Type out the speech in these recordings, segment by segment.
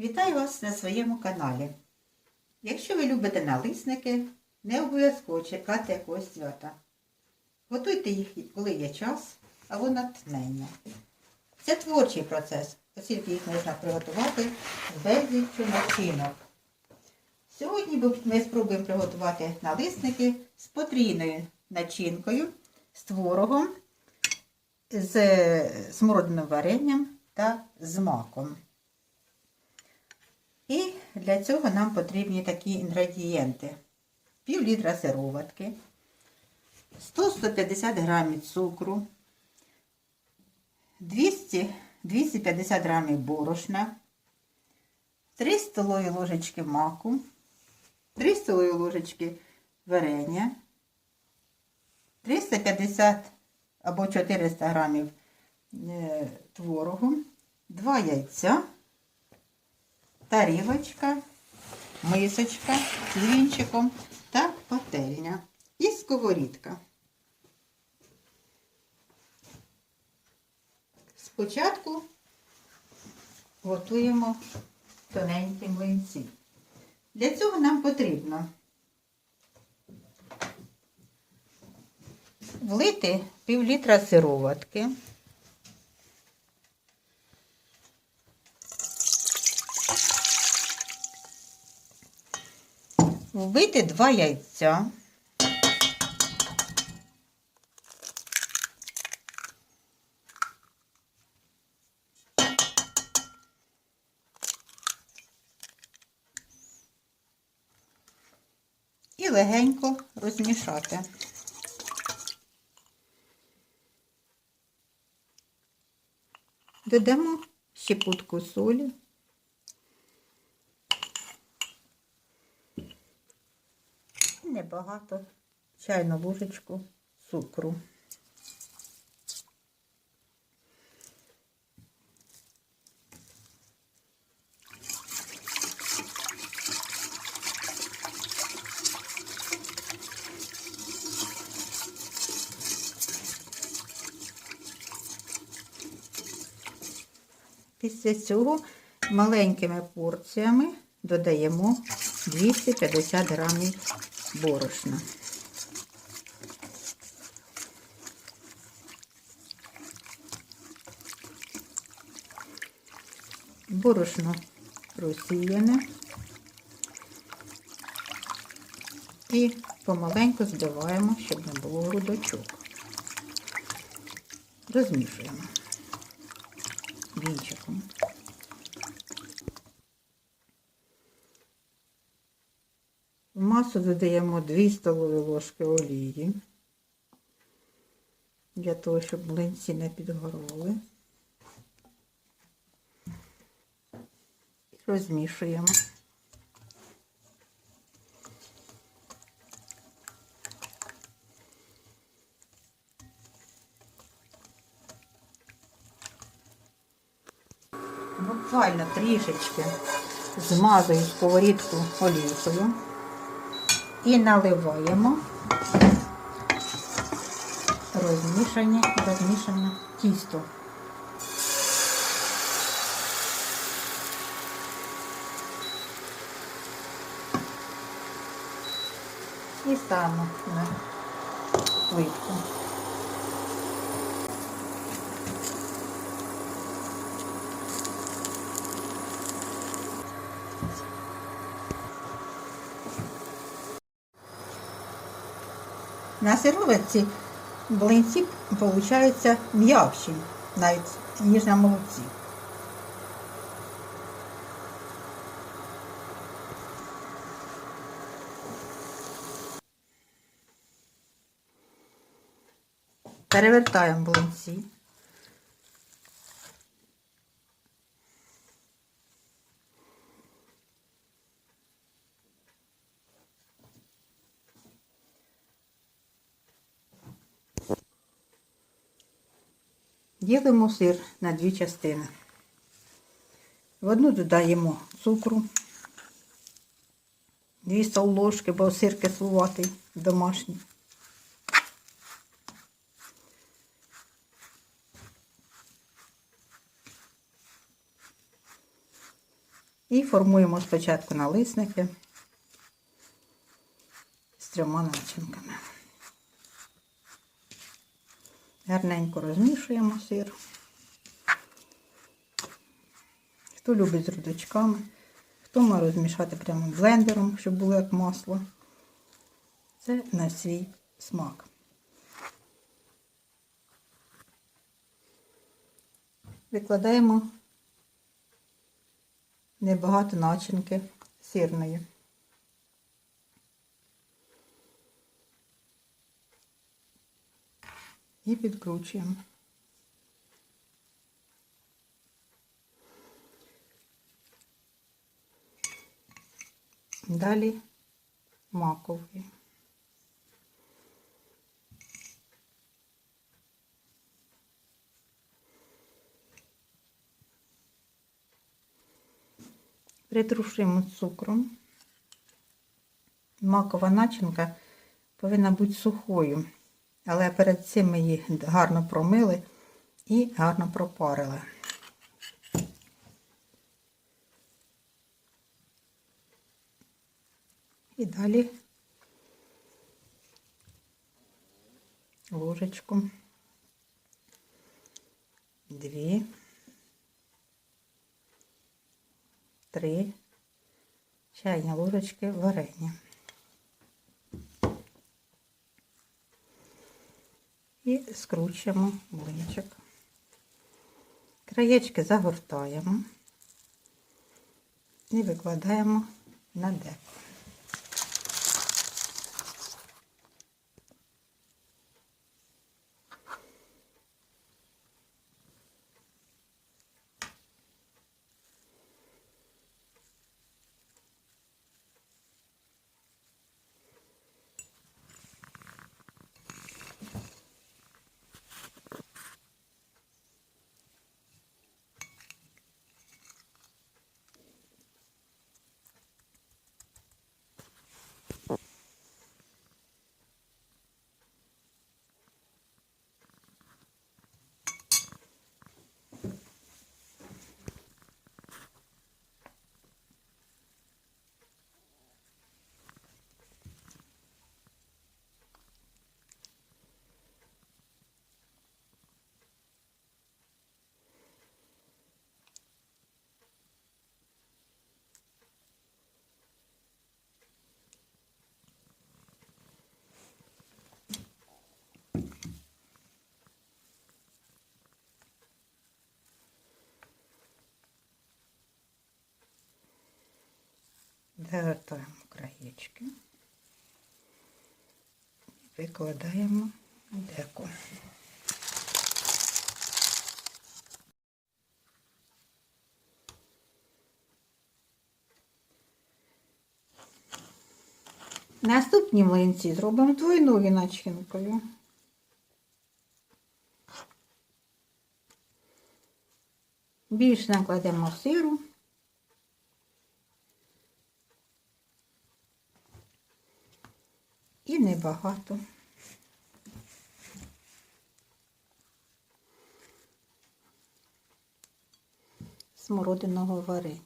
Вітаю вас на своєму каналі. Якщо ви любите налисники, не обов'язково чекати якогось свята. Готуйте їх, коли є час або натхнення. Це творчий процес, оскільки їх можна приготувати з безліччю начинок. Сьогодні ми спробуємо приготувати налисники з потрійною начинкою, з творогом, з смородиним варенням та з маком. Для цього нам потрібні такі інгредієнти. Пів літра сироватки, 100-150 грамів цукру, 200-250 грамів борошна, 3 столові ложечки маку, 3 столові ложечки варення, 350 або 400 грамів е, творогу, 2 яйця, тарілочка, мисочка з вінчиком та пательня і сковорідка. Спочатку готуємо тоненькі млинці. Для цього нам потрібно влити пів літра сироватки. Вбити два яйця. І легенько розмішати. Додамо щепутку солі. Небагато чайну ложечку цукру. Після цього маленькими порціями додаємо 250 грамів борошна. Борошно розсіяне і помаленьку збиваємо, щоб не було грудочок. Розмішуємо вінчиком. Масу додаємо 2 столові ложки олії, для того, щоб млинці не підгорали. Розмішуємо. Буквально трішечки змазую сковорідку олійкою і наливаємо розмішане, розмішане тісто. І ставимо на плитку. На сироватці блинці получаються м'якші, навіть ніж на молоці. Перевертаємо блинці. Ділимо сир на дві частини. В одну додаємо цукру, 2 стол ложки, бо сир кислуватий домашній. І формуємо спочатку налисники з трьома начинками. Гарненько розмішуємо сир. Хто любить з рудочками, хто може розмішати прямо блендером, щоб було як масло. Це на свій смак. Викладаємо небагато начинки сирної. І підкручуємо. Далі маковий. Притрушуємо цукром. Макова начинка повинна бути сухою, але перед цим ми її гарно промили і гарно пропарили. І далі ложечку, дві, три чайні ложечки варення. Скручуємо млинчик. Краєчки загортаємо і викладаємо на деко. Загортаємо краєчки. Викладаємо деко. Наступні млинці зробимо двойною начинкою. Більше накладемо сиру. І небагато. Смородиного варення.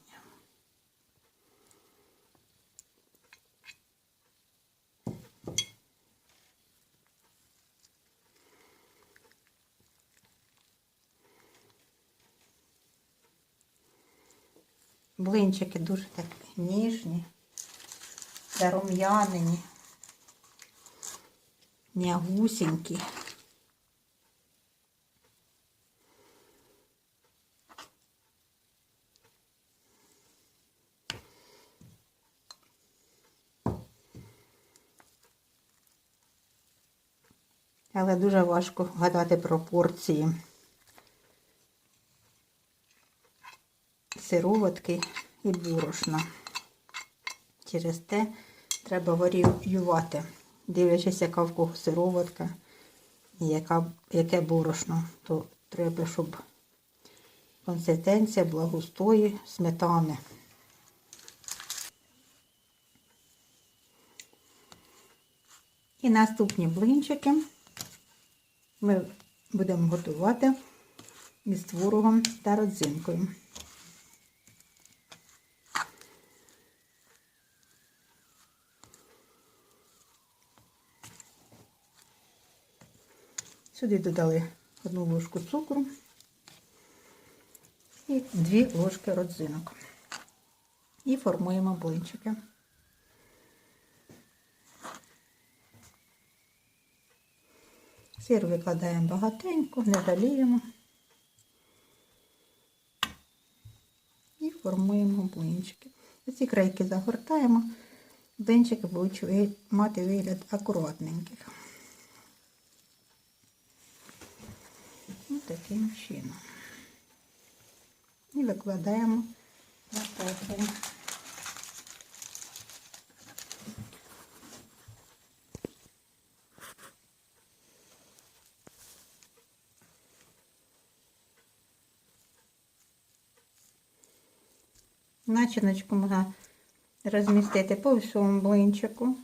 Блинчики дуже так ніжні, зарум'янені м'ягусенькі. Але дуже важко гадати пропорції сироватки і борошна. Через те треба варіювати дивлячись, яка в кого сироватка і яка, яке борошно, то треба, щоб консистенція була густої сметани. І наступні блинчики ми будемо готувати із творогом та родзинкою. Сюди додали одну ложку цукру і дві ложки родзинок. І формуємо блинчики. Сир викладаємо багатенько, не жаліємо. І формуємо блинчики. Ці крайки загортаємо. Блинчики будуть мати вигляд акуратненьких. Ось таким чином. І викладаємо на противень. Начиночку можна розмістити по всьому блинчику.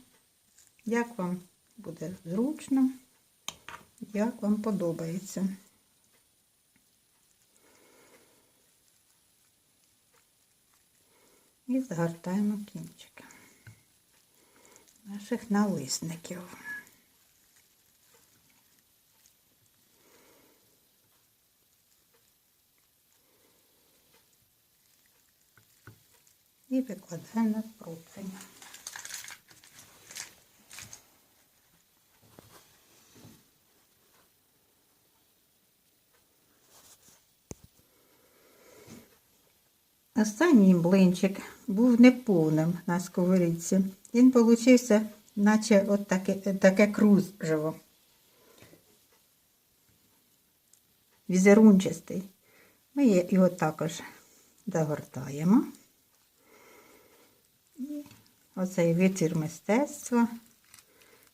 Як вам буде зручно, як вам подобається. І згортаємо кінчики наших налисників. І викладаємо на противень. Останній блинчик був неповним на сковорідці. Він получився, наче от таке, таке кружево. Візерунчастий. Ми його також загортаємо. І оцей витвір мистецтва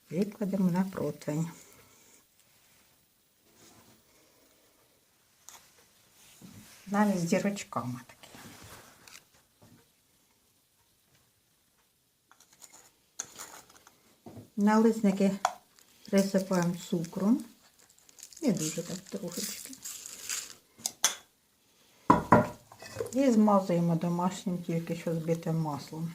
викладемо на противень. Навіть з дірочками такі. Налисники присипаємо цукром. Не дуже так трошечки. І змазуємо домашнім тільки що збитим маслом.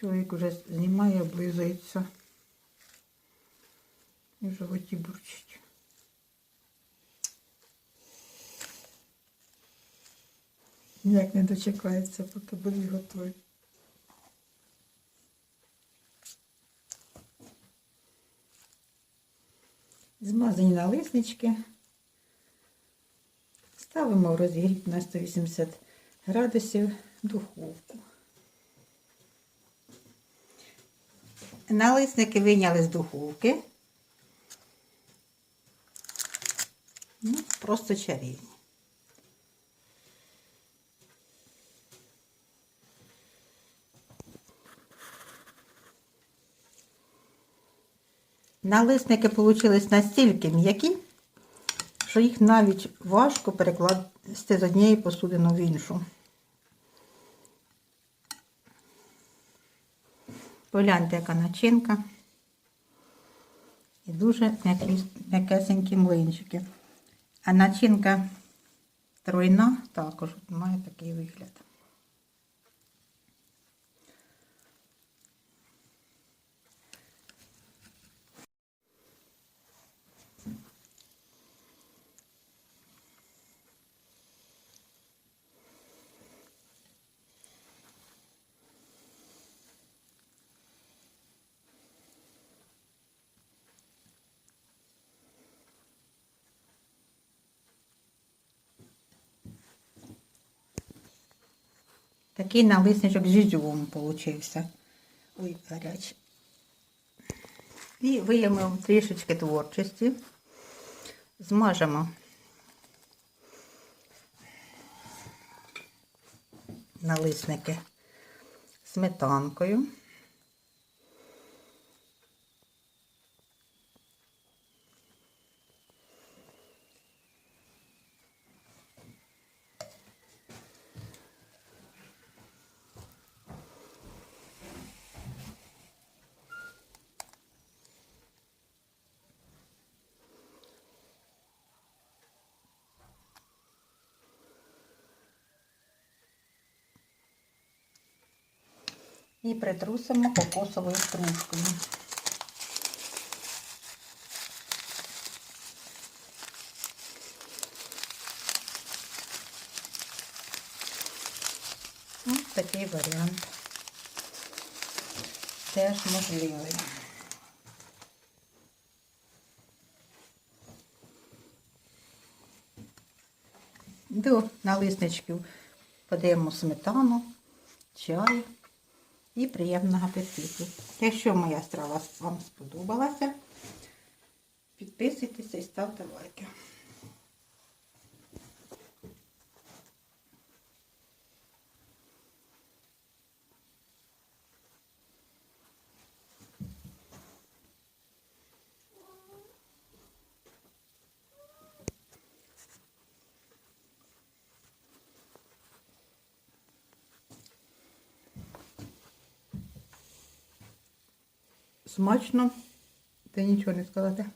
Чоловік уже знімає, облизується. І в животі бурчить. Ніяк не дочекається, поки будуть готові. Змазані налиснички. Ставимо в розігрів на 180 градусів духовку. Налисники вийняли з духовки. Ну, просто чарівні. Налисники получились настільки м'які, що їх навіть важко перекласти з однієї посудини в іншу. Погляньте, яка начинка. І дуже м'якесенькі млинчики. А начинка тройна також має такий вигляд. Такий налисничок з ізюмом получився. Ой, гарячий. І виємо трішечки творчості. Змажемо налисники сметанкою. І притрусимо кокосовою стружкою. Ось такий варіант. Теж можливий. До налисничків подаємо сметану, чай і приємного апетиту. Якщо моя страва вам сподобалася, підписуйтесь і ставте лайки. Смачно, та нічого не сказати.